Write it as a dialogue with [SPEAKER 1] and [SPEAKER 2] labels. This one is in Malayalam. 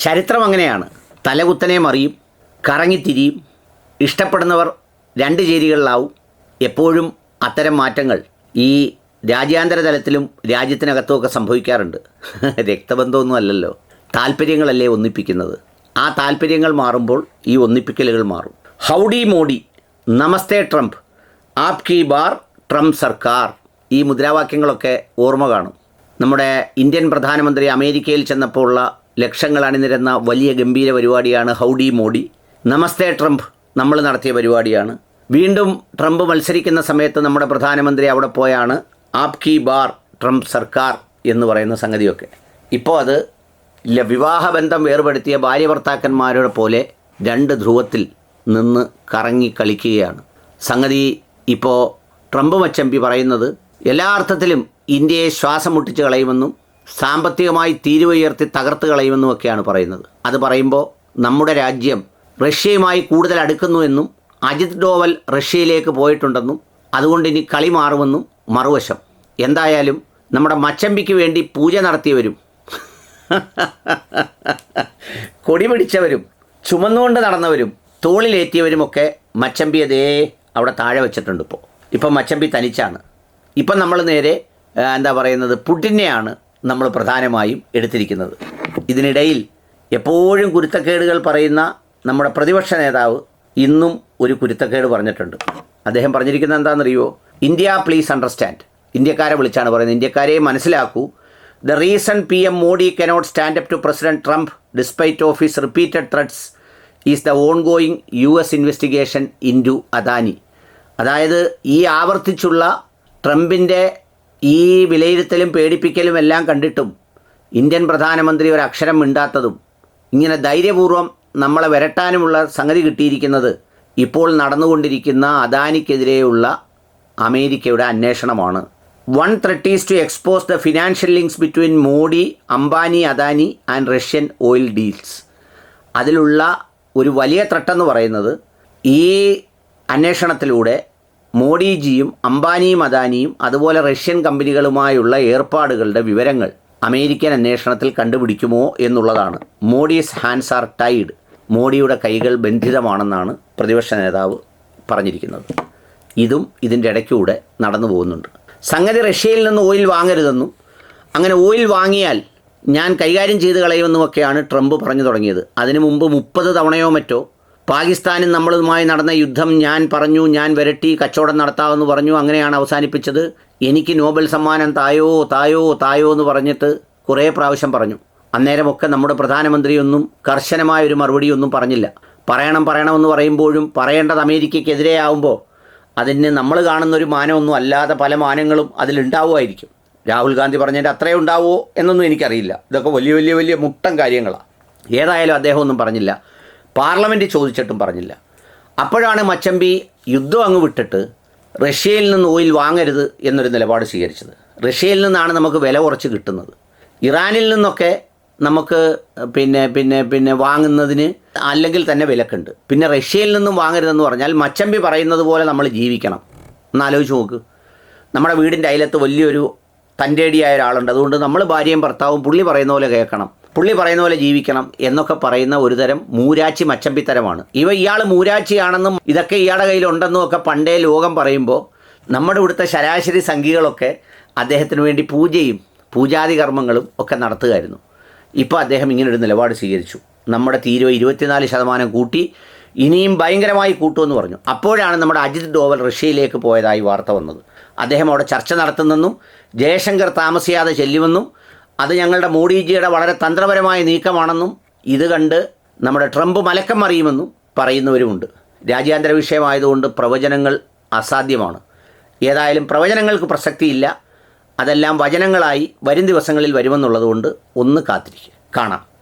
[SPEAKER 1] ചരിത്രം അങ്ങനെയാണ്. തലകുത്തനെ മറിയും കറങ്ങിത്തിരിയും ഇഷ്ടപ്പെടുന്നവർ രണ്ട് ചേരികളിലാവും. എപ്പോഴും അത്തരം മാറ്റങ്ങൾ ഈ രാജ്യാന്തര തലത്തിലും രാജ്യത്തിനകത്തുമൊക്കെ സംഭവിക്കാറുണ്ട്. രക്തബന്ധമൊന്നും അല്ലല്ലോ. താല്പര്യങ്ങളല്ലേ ഒന്നിപ്പിക്കുന്നത്. ആ താല്പര്യങ്ങൾ മാറുമ്പോൾ ഈ ഒന്നിപ്പിക്കലുകൾ മാറും. ഹൗഡി മോഡി നമസ്തേ ട്രംപ് ആപ് കി ബാർ ട്രംപ് സർക്കാർ. ഈ മുദ്രാവാക്യങ്ങളൊക്കെ ഓർമ്മ കാണും. നമ്മുടെ ഇന്ത്യൻ പ്രധാനമന്ത്രി അമേരിക്കയിൽ ചെന്നപ്പോൾ ഉള്ള ലക്ഷങ്ങൾ അണിനിരന്ന വലിയ ഗംഭീര പരിപാടിയാണ് ഹൗഡി മോഡി. നമസ്തേ ട്രംപ്. നമ്മൾ നടത്തിയ പരിപാടിയാണ്. വീണ്ടും ട്രംപ് മത്സരിക്കുന്ന സമയത്ത് നമ്മുടെ പ്രധാനമന്ത്രി അവിടെ പോയാണ്. ആപ് കി ബാർ ട്രംപ് സർക്കാർ എന്ന് പറയുന്ന സംഗതിയൊക്കെ. ഇപ്പോൾ അത് വിവാഹബന്ധം വേർപെടുത്തിയ ഭാര്യ ഭർത്താക്കന്മാരുടെ പോലെ രണ്ട് ധ്രുവത്തിൽ നിന്ന് കറങ്ങി കളിക്കുകയാണ്. സംഗതി ഇപ്പോൾ ട്രംപ് മച്ചമ്പി പറയുന്നത് എല്ലാ അർത്ഥത്തിലും ഇന്ത്യയെ ശ്വാസം മുട്ടിച്ച് കളയുമെന്നും സാമ്പത്തികമായി തീരുവയർത്തി തകർത്ത് കളയുമെന്നും ഒക്കെയാണ് പറയുന്നത്. അത് പറയുമ്പോൾ നമ്മുടെ രാജ്യം റഷ്യയുമായി കൂടുതൽ അടുക്കുന്നുവെന്നും അജിത് ഡോവൽ റഷ്യയിലേക്ക് പോയിട്ടുണ്ടെന്നും അതുകൊണ്ട് ഇനി കളി മാറുമെന്നും മറുവശം. എന്തായാലും നമ്മുടെ മച്ചമ്പിക്ക് വേണ്ടി പൂജ നടത്തിയവരും കൊടി പിടിച്ചവരും ചുമന്നുകൊണ്ട് നടന്നവരും തോളിലേറ്റിയവരുമൊക്കെ മച്ചമ്പി അതേ അവിടെ താഴെ വെച്ചിട്ടുണ്ട് ഇപ്പോൾ ഇപ്പം മച്ചമ്പി തനിച്ചാണ്. ഇപ്പം നമ്മൾ നേരെ എന്താ പറയുന്നത് പുട്ടിനെയാണ് നമ്മൾ പ്രധാനമായും എടുത്തിരിക്കുന്നത്. ഇതിനിടയിൽ എപ്പോഴും കുരുത്തക്കേടുകൾ പറയുന്ന നമ്മുടെ പ്രതിപക്ഷ നേതാവ് ഇന്നും ഒരു കുരുത്തക്കേട് പറഞ്ഞിട്ടുണ്ട്. അദ്ദേഹം പറഞ്ഞിരിക്കുന്നത് എന്താണെന്നറിയോ ഇന്ത്യ പ്ലീസ് അണ്ടർസ്റ്റാൻഡ് ഇന്ത്യക്കാരെ വിളിച്ചാണ് പറയുന്നത്. ഇന്ത്യക്കാരെ മനസ്സിലാക്കൂ. The reason P M Modi cannot stand up to president Trump despite of his repeated threats is the ongoing U S investigation into Adani അതായത് ഈ ആവർത്തിച്ചുള്ള ട്രംപിന്റെ ഈ വിലയിരുത്തലും പേടിപ്പിക്കലും എല്ലാം കണ്ടിട്ടും ഇന്ത്യൻ പ്രധാനമന്ത്രി ഒരു അക്ഷരം മിണ്ടാത്തതും ഇങ്ങനെ ധൈര്യപൂർവം നമ്മളെ വരട്ടാനുമുള്ള സംഗതി കിട്ടിയിരിക്കുന്നത് ഇപ്പോൾ നടന്നുകൊണ്ടിരിക്കുന്ന അദാനിക്കെതിരെയുള്ള അമേരിക്കയുടെ അന്വേഷണമാണ്. One threat is to expose the financial links between Modi Ambani Adani and Russian oil deals അതിലുള്ള ഒരു വലിയ ത്രട്ടെന്ന് പറയുന്നത് ഈ അന്വേഷണത്തിലൂടെ മോഡിജിയും അംബാനിയും അദാനിയും അതുപോലെ റഷ്യൻ കമ്പനികളുമായുള്ള ഏർപ്പാടുകളുടെ വിവരങ്ങൾ അമേരിക്കൻ അന്വേഷണത്തിൽ കണ്ടുപിടിക്കുമോ എന്നുള്ളതാണ്. Modi's hands are tied. മോഡിയുടെ കൈകൾ ബന്ധിതമാണെന്നാണ് പ്രതിപക്ഷ നേതാവ് പറഞ്ഞിരിക്കുന്നത്. ഇതും ഇതിന്റെ ഇടയ്ക്കൂടെ നടന്നു പോകുന്നുണ്ട്. സംഗതി റഷ്യയിൽ നിന്ന് ഓയിൽ വാങ്ങരുതെന്നും അങ്ങനെ ഓയിൽ വാങ്ങിയാൽ ഞാൻ കൈകാര്യം ചെയ്ത് കളയുമെന്നുമൊക്കെയാണ് ട്രംപ് പറഞ്ഞു തുടങ്ങിയത്. അതിനു മുമ്പ് മുപ്പത് തവണയോ മറ്റോ പാകിസ്ഥാനും നമ്മളുമായി നടന്ന യുദ്ധം ഞാൻ പറഞ്ഞു ഞാൻ വരട്ടി കച്ചവടം നടത്താമെന്ന് പറഞ്ഞു അങ്ങനെയാണ് അവസാനിപ്പിച്ചത്. എനിക്ക് നോബൽ സമ്മാനം തായോ തായോ തായോ എന്ന് പറഞ്ഞിട്ട് കുറേ പ്രാവശ്യം പറഞ്ഞു. അന്നേരമൊക്കെ നമ്മുടെ പ്രധാനമന്ത്രിയൊന്നും കർശനമായ ഒരു മറുപടിയൊന്നും പറഞ്ഞില്ല. പറയണം പറയണമെന്ന് പറയുമ്പോഴും പറയേണ്ടത് അമേരിക്കയ്ക്കെതിരെ ആവുമ്പോൾ അതിന് നമ്മൾ കാണുന്ന ഒരു മാനമൊന്നും അല്ലാതെ പല മാനങ്ങളും അതിലുണ്ടാവുമായിരിക്കും. രാഹുൽ ഗാന്ധി പറഞ്ഞതിന്റെ അത്രേ ഉണ്ടാവുമോ എന്നൊന്നും എനിക്കറിയില്ല. ഇതൊക്കെ വലിയ വലിയ വലിയ മുട്ടം കാര്യങ്ങളാണ്. ഏതായാലും അദ്ദേഹം ഒന്നും പറഞ്ഞില്ല. പാർലമെന്റ് ചോദിച്ചിട്ടും പറഞ്ഞില്ല. അപ്പോഴാണ് മച്ചമ്പി യുദ്ധം അങ്ങ് വിട്ടിട്ട് റഷ്യയിൽ നിന്ന് ഓയിൽ വാങ്ങരുത് എന്നൊരു നിലപാട് സ്വീകരിച്ചത്. റഷ്യയിൽ നിന്നാണ് നമുക്ക് വില കുറച്ച് കിട്ടുന്നത്. ഇറാനിൽ നിന്നൊക്കെ നമുക്ക് പിന്നെ പിന്നെ പിന്നെ വാങ്ങുന്നതിന് അല്ലെങ്കിൽ തന്നെ വിലക്കുണ്ട്. പിന്നെ റഷ്യയിൽ നിന്നും വാങ്ങരുതെന്ന് പറഞ്ഞാൽ മച്ചമ്പി പറയുന്നത് പോലെ നമ്മൾ ജീവിക്കണം. ഒന്നാലോചിച്ച് നോക്ക്. നമ്മുടെ വീടിന്റെ അയലത്ത് വലിയൊരു തന്റെടിയായ ഒരാളുണ്ട്. അതുകൊണ്ട് നമ്മൾ ഭാര്യയും ഭർത്താവും പുള്ളി പറയുന്ന പോലെ കേൾക്കണം. പുള്ളി പറയുന്ന പോലെ ജീവിക്കണം എന്നൊക്കെ പറയുന്ന ഒരു തരം മൂരാച്ചി മച്ചമ്പിത്തരമാണ്. ഇവ ഇയാൾ മൂരാച്ചിയാണെന്നും ഇതൊക്കെ ഇയാളുടെ കയ്യിലുണ്ടെന്നും ഒക്കെ പണ്ടേ ലോകം പറയുമ്പോൾ നമ്മുടെ ഇവിടുത്തെ ശരാശരി സംഖ്യകളൊക്കെ അദ്ദേഹത്തിന് വേണ്ടി പൂജയും പൂജാതി കർമ്മങ്ങളും ഒക്കെ നടത്തുകയായിരുന്നു. ഇപ്പോൾ അദ്ദേഹം ഇങ്ങനൊരു നിലപാട് സ്വീകരിച്ചു. നമ്മുടെ തീരുവ ഇരുപത്തിനാല് ശതമാനം കൂട്ടി ഇനിയും ഭയങ്കരമായി കൂട്ടുമെന്ന് പറഞ്ഞു. അപ്പോഴാണ് നമ്മുടെ അജിത് ഡോവൽ റഷ്യയിലേക്ക് പോയതായി വാർത്ത വന്നത്. അദ്ദേഹം അവിടെ ചർച്ച നടത്തുന്നെന്നും ജയശങ്കർ താമസിയാതെ ചെല്ലുമെന്നും അത് ഞങ്ങളുടെ മോഡിജിയുടെ വളരെ തന്ത്രപരമായ നീക്കമാണെന്നും ഇത് കണ്ട് നമ്മുടെ ട്രംപ് മലക്കം മറിയുമെന്നും പറയുന്നവരുമുണ്ട്. രാജ്യാന്തര വിഷയമായതുകൊണ്ട് പ്രവചനങ്ങൾ അസാധ്യമാണ്. ഏതായാലും പ്രവചനങ്ങൾക്ക് പ്രസക്തിയില്ല. അതെല്ലാം വചനങ്ങളായി വരും ദിവസങ്ങളിൽ വരുമെന്നുള്ളതുകൊണ്ട് ഒന്ന് കാത്തിരിക്കുക. കാണാം.